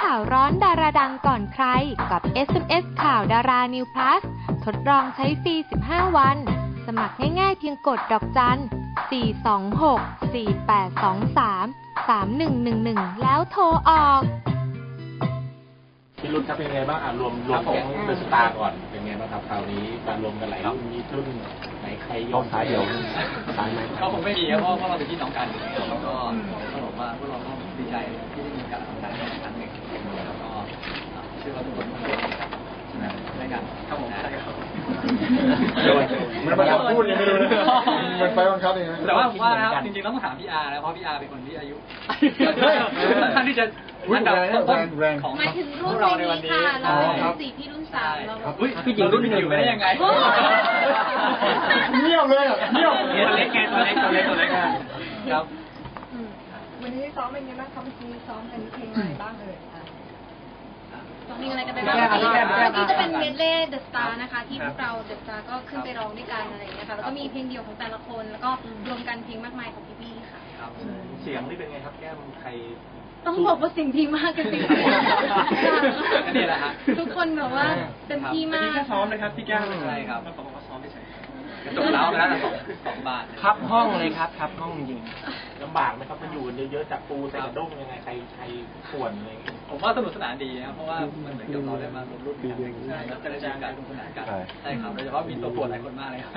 ข่าวร้อนดาราดังก่อนใคร กับ SMS ข่าวดารา New Plus ทดลองใช้ฟรี 15 วัน สมัครง่ายๆเพียงกดดอกจัน 426 4823 3111 แล้วโทรออก พี่รุ่นครับเป็นไงบ้างอะรวมรวมของเดอะสตาร์ก่อนเป็นไงบ้างครับคราวนี้มารวมกันหลายรุ่นมีรุ่นไหนใครยอมสายเดียวสายไหมก็คงไม่ดีครับเพราะเพราะเราเป็นพี่น้องกันแล้วก็ต้องบอกว่าพวกเราก็ดีใจที่ได้มีการทำงานในครั้งหนึ่ง แล้วก็เชื่อว่าทุกคนทุกคนใช่ไหมในการครับผมใช่ครับมันมาพูดยังไม่รู้นะมันไปบังคับเองนะแต่ว่าผมว่านะครับจริงๆต้องมาถามพี่อาร์นะเพราะพี่อาร์เป็นคนที่อายุค่อนข้างที่จะอันดับต้นๆของหมายถึงพรุ่วนกเราในนี้วันนี้ค่ะเราคเป็รับนสี่พี่รุ่นสามเราแบบอุ้ยพี่หญิงรุ่นหนึ่งอยู่ไม่ได้ยังไงเงียบเลยอะเงียบตัวเล็กไงตัวเล็กตัวเล็กตัวเล็กครับวันนี้ซ้อมเป็นไงบ้างคะเมื่อกี้ซ้อมกันเพลงอะไรบ้างเอ่ย อะตอนนี้อะไรกันไปบ้างเมื่อกี้จะเป็นเมดเล่เดอะสตาร์นะคะ ที่พวกเราเดอะสตาร์ก็ขึ้นไปร้องด้วยกันอะไรอย่างเงี้ยค่ะแล้วก็มีเพลงเดี่ยวของแต่ละคน แล้วก็รวมกันเพลงมากมายของพี่ๆค่ะ ครับเสียงนี่เป็นไงครับแก้มใคร ต้องบอกว่าสิ่งที่มากกันจริงนี่แหละฮะทุกคนแบบว่าเต็มที่มากแค่ซ้อมนะครับพี่แก้วใช่ครับเขาบอกว่าซ้อมเฉยๆกระ จกเล้าไปแล้วนะสองสองบาทครับห้องเลยครับครับห้องจริงลำบากไหมครับมันอยู่กันเยอะๆจับปูใส่กระด้งยังไงใครใครป่วนอะไรอย่างเงี้ยผมว่าสนุกสนานดีนะครับเพราะว่ามันเหมือนกับเราได้มารวมรุ่นกันใช่แล้วก็ได้เจอกันสนุกสนานกันใช่ครับโดยเฉพาะมีตัวปวดหลายคนมากเลยครับ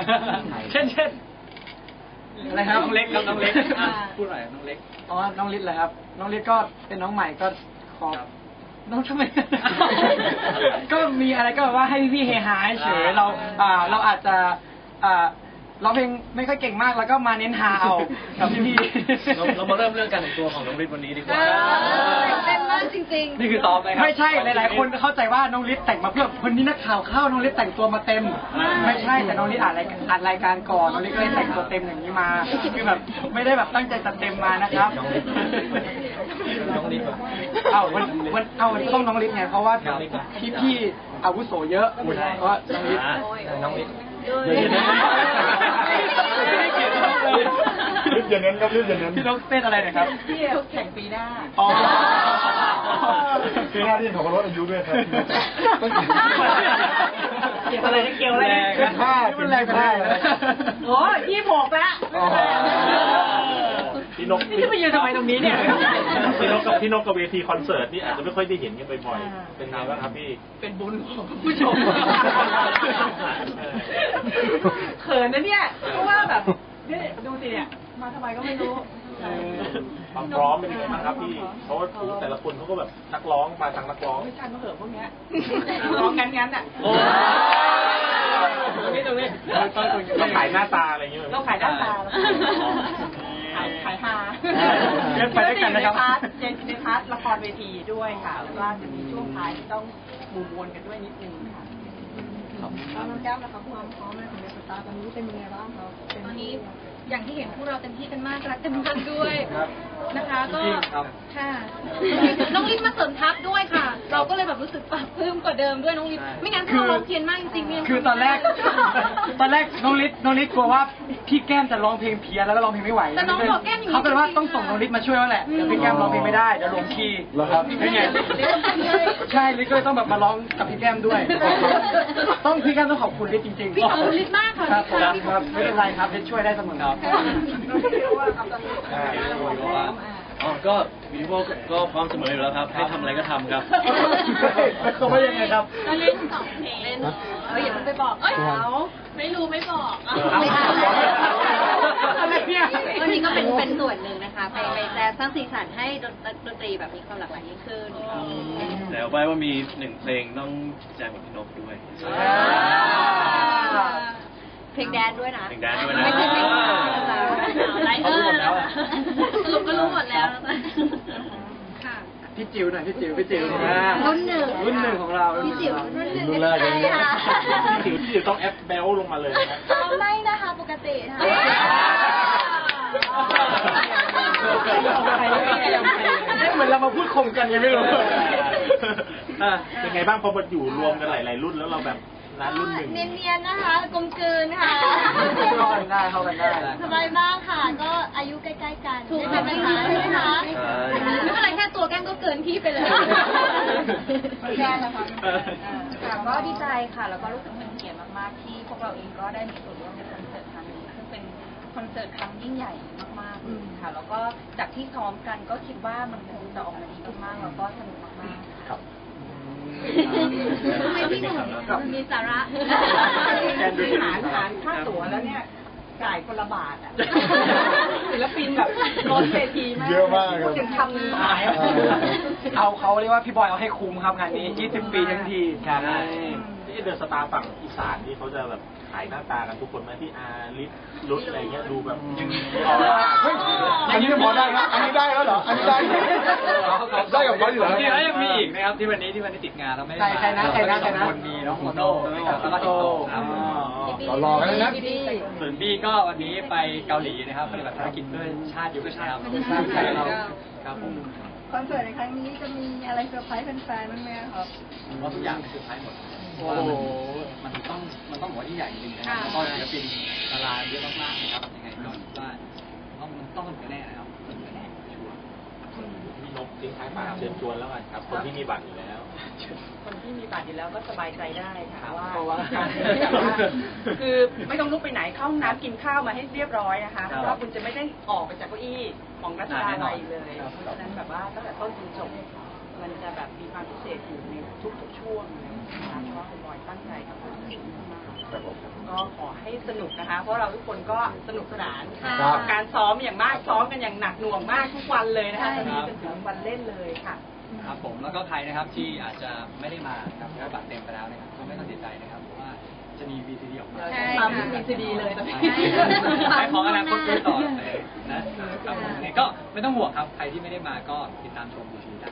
เช่นเช่นอะไรครับน้องเล็กครับน้องเล็กอะพูดหน่อยน้องเล็กอ๋อน้องลิศเหรอครับ น้องลิศก็เป็นน้องใหม่ก็ขอครับน้องทำไม ก็มีอะไรก็แบบว่าให้พี่ๆเฮฮาเฉยๆเราอ่าเราอาจจะ อ่าร้องเพลงไม่ค่อยเก่งมากแล้วก็มาเน้นฮาเอากับพี่ๆเราเรามาเริ่มเรื่องการแต่งตัวของน้องฤทธิ์วันนี้ดีกเอว่าอเต้นมากจริงๆ นี่คือซ้อมไหมครับไม่ใช่หลายๆ คนเข้าใจว่าน้องลิศแต่งมาเพื่อคนนี้นักข่าวเข้าน้องลิศแต่งตัวมาเต็ม ไม่ใช่แต่น้องลิศอ่านรายอ่านรายการก่อนน้องลิศก็เลยแต่งตัวเต็มอย่างนี้มาคือแบบไม่ได้แบบตั้งใจจัดเต็มมานะครับน้องฤทธิ์เอ้าวันวันเอ้าวันนี้ต้องน้องลิศไงเพราะว่าพี่พี่ๆอาวุโสเยอะเพราะน้องลิศน้องลิศ รีบอย่างนั้นครับรีบอย่างนั้นพี่นกเต้นอะไรนะครับพี่แข่งปีหน้าอ๋อปีหน้าที่เขาลดอายุด้วยครับเกี่ยวอะไรเกี่ยวอะไรเป็นผ้าเป็นแรงไปได้โอ้ยยี่หกล้วอ๋อพี่นกนี่จะไปยืนทำไมตรงนี้เนี่ยพี่นกกับพี่นกกับเวทีคอนเสิร์ตนี่อาจจะไม่ค่อยได้เห็นกันบ่อยๆเป็นไงบ้างครับพี่ เป็นบุญของผู้ชม นนะเนี่ยเพราะว่าแบบเนี่ยดูสิเนี่ยมาทำไมก็ไม่รู้ความพร้อมเป็นยังไงบ้างครับพี่เพราะว่าแต่ละคนเขาก็แบบนักร้องมาทางนักร้องไม่ทันมาเหอะพวกเนี้ยร้องงั้นงั้นๆอะโอ้ตรงนี้ตรงนี้เราขายหน้าตาอะไรอย่างเงี้ยเราขายหน้าตาขายขายฮาเดินไปด้วยกันนะครับในพาร์ทในในพาร์ทละครเวทีด้วยค่ะแล้วก็จะมีช่วงท้ายที่ต้องมูมวนกันด้วยนิดนึงค่ะ แล้วน้องแก้วนะคะความพร้อมในของเดสตาร์ตอนนี้เป็นยังไงบ้างคะตอนนี้อย่างที่เห็นพวกเราเต็มที่กันมากรักกันมากด้วยนะคะ ก็ค่ะน้องลินมาเสริม บบรู้สึกปลาบปลื้มกว่าเดิมด้วยน้องลิศไม่งั้นพวกเราร้องเพี้ยนมากจริงๆเนี่ยคือตอนแรก ตอนแรกน้องลิศน้องลิศกลัวว่าพี่แก้มจะร้องเพลงเพี้ยนแล้วก็ร้องเพลงไม่ไหวแต่น้องบอกแก้มอย่างนี้เขาก็เลยว่าต้องส่งน้องลิศมาช่วยแล้วแหละเดี๋ยวพี่แก้มร้องเพลงไม่ได้เดี๋ยวลงคีย์เหรอครับเป็นไงใช่ลิศก็เลยต้องแบบมาร้องกับพี่แก้มด้วย ต้องพี่แก้มต้องขอบคุณลิศจริงๆพี่ขอบคุณลิศมากค่ะครับลิศคค่ะรับไม่เป็นไรครับลิศช่วยได้เสมอครับอ๋อ ก็วีโวก็พร้อมเสมออยู่แล้วครับ ให้ทำอะไรก็ทำครับเขาว่ายังไงครับ ก็เล่นสองเพลงเล่นเอออย่าเพิ่งไปบอก เอ้ยเขาไม่รู้ไม่บอกอะอะไรเนี่ย วันนี้ก็เป็นเป็นส่วนหนึ่งนะคะ ไปไปแจมสร้างสีสันให้ดนดนตรีแบบมีความหลากหลายยิ่งขึ้น แต่ไว้ว่ามีหนึ่งเพลงต้องแจมกับพี่นกด้วย เพลงแดนด้วยนะ เพลงแดนด้วยนะ ไม่ใช่เพลง ไรเออสรุปก็รู้หมดแล้ว ค่ะ พี่จิ๋วหน่อยพี่จิ๋วพี่จิ๋วรุ่นหนึ่ง รุ่นหนึ่งของเราพี่จิ๋วรุ่นหนึ่งรุ่นแรกเลยใช่ค่ะที่จิ๋วที่จิ๋วต้องแอปเบลลงมาเลยนะ อ๋อไม่นะคะปกติค่ะ เหมือนเรามาพูดคมกันยังไม่รู้อะเป็นไงบ้างพอมาอยู่รวมกันหลาย ๆ รุ่นแล้วเราแบบ ร้านรุ่นหนึ่งเนียนๆนะคะ กลมกลืนค่ะ เข้ากันได้เข้ากันได้สบายมากค่ะ ก็อายุใกล้ๆกันถูกไหมคะใช่ไหมคะไม่เป็นไรแค่ตัวแก้มก็เกินที่ไปเลยแก้นะคะค่ะก็ดีใจค่ะ แล้วก็รู้สึกเป็นเกียรติมากๆ ที่พวกเราเองก็ได้มีส่วนร่วมในคอนเสิร์ตครั้งนี้ซึ่งเป็นคอนเสิร์ตครั้งยิ่งใหญ่มากๆเลยค่ะ แล้วก็จากที่ซ้อมกันก็คิดว่ามันคงจะออกมาดีมากๆ แล้วก็สนุกมากๆ ครับ ทำไมพี่หนุ่มมันมีสาระหารหารค่าตั๋วแล้วเนี่ยจ่ายคนละบาทอะศิลปินแบบล้นเวทีมากเยอะมากครับพูดถึงคำหนึงหายเอาเขาเรียกว่าพี่บอยเอาให้คุ้มครับงานนี้ 20 ปีทั้งทีครับ ที่เดอะสตาร์ฝั่งอีสานที่เขาจะแบบขายหน้าตากันทุกคนไหมที่อาลิสลุดอะไรเงี้ยดูแบบยังออร่าเฮ้ยอันนี้พอได้ครับอันนี้ได้แล้วเหรอ อันนี้ได้เหรอได้กับเขาอยู่แล้วจริงๆแล้วยังมีอีกนะครับที่วันนี้ที่วันนี้ติดงานเราไม่ได้ใครใครนะใครนะใครนะคนมีน้องโมโน่แล้วก็สิงโตครับต่อรอกันนะส่วนบี้ก็วันนี้ไปเกาหลีนะครับปฏิบัติภารกิจเพื่อชาติยุคชาติชาติไทยเราครับผมคอนเสิร์ตในครั้งนี้จะมีอะไรเซอร์ไพรส์แฟนๆบ้างไหมครับผมว่าทุกอย่างเป็นสุดท้ายหมด เพราะว่ามันมันต้องมันต้องบอกว่าที่ใหญ่จริงๆนะครับแล้วก็ศิลปินดาราเยอะมากๆนะครับยังไงก็คิดว่าต้องมันต้องสนุกแน่ๆนะครับสนุกแน่ๆชัวร์พี่นกทิ้งท้ายฝากเชิญชวนแล้วกันครับ คนที่มีบัตรอยู่แล้ว คนที่มีบัตรอยู่แล้วก็สบายใจได้ค่ะว่าเพราะว่า คือไม่ต้องลุกไปไหนเข้าห้องน้ำกินข้าวมาให้เรียบร้อยนะคะเพราะว่าคุณจะไม่ได้ออกไปจากเก้าอี้ของรัชดาลัยเลยเพราะฉะนั้นแบบว่าตั้งแต่ต้นจนจบ มันจะแบบมีความพิเศษอยู่ในทุกๆช่วงเลยนะคะเพราะว่าคุณบอยตั้งใจกับคอนเสิร์ตนี้มากก็ขอให้สนุกนะคะ เพราะเราทุกคนก็สนุกสนานค่ะกับการซ้อมอย่างมากซ้อมกันอย่างหนักหน่วงมากทุกวันเลยนะคะตอนนี้จนถึงวันเล่นเลยค่ะ ครับผมแล้วก็ใครนะครับที่อาจจะไม่ได้มาครับเพราะว่าบัตรเต็มไปแล้วนะครับก็ไม่ต้องเสียใจนะครับเพราะว่าจะมี VCD ออกมาใช่ตามที่มีซีดีเลยตอนนี้ขายของอนาคตไปต่อเลยนะครับผมยังไงก็ไม่ต้องห่วงครับใครที่ไม่ได้มาก็ติดตามชม VCD ได้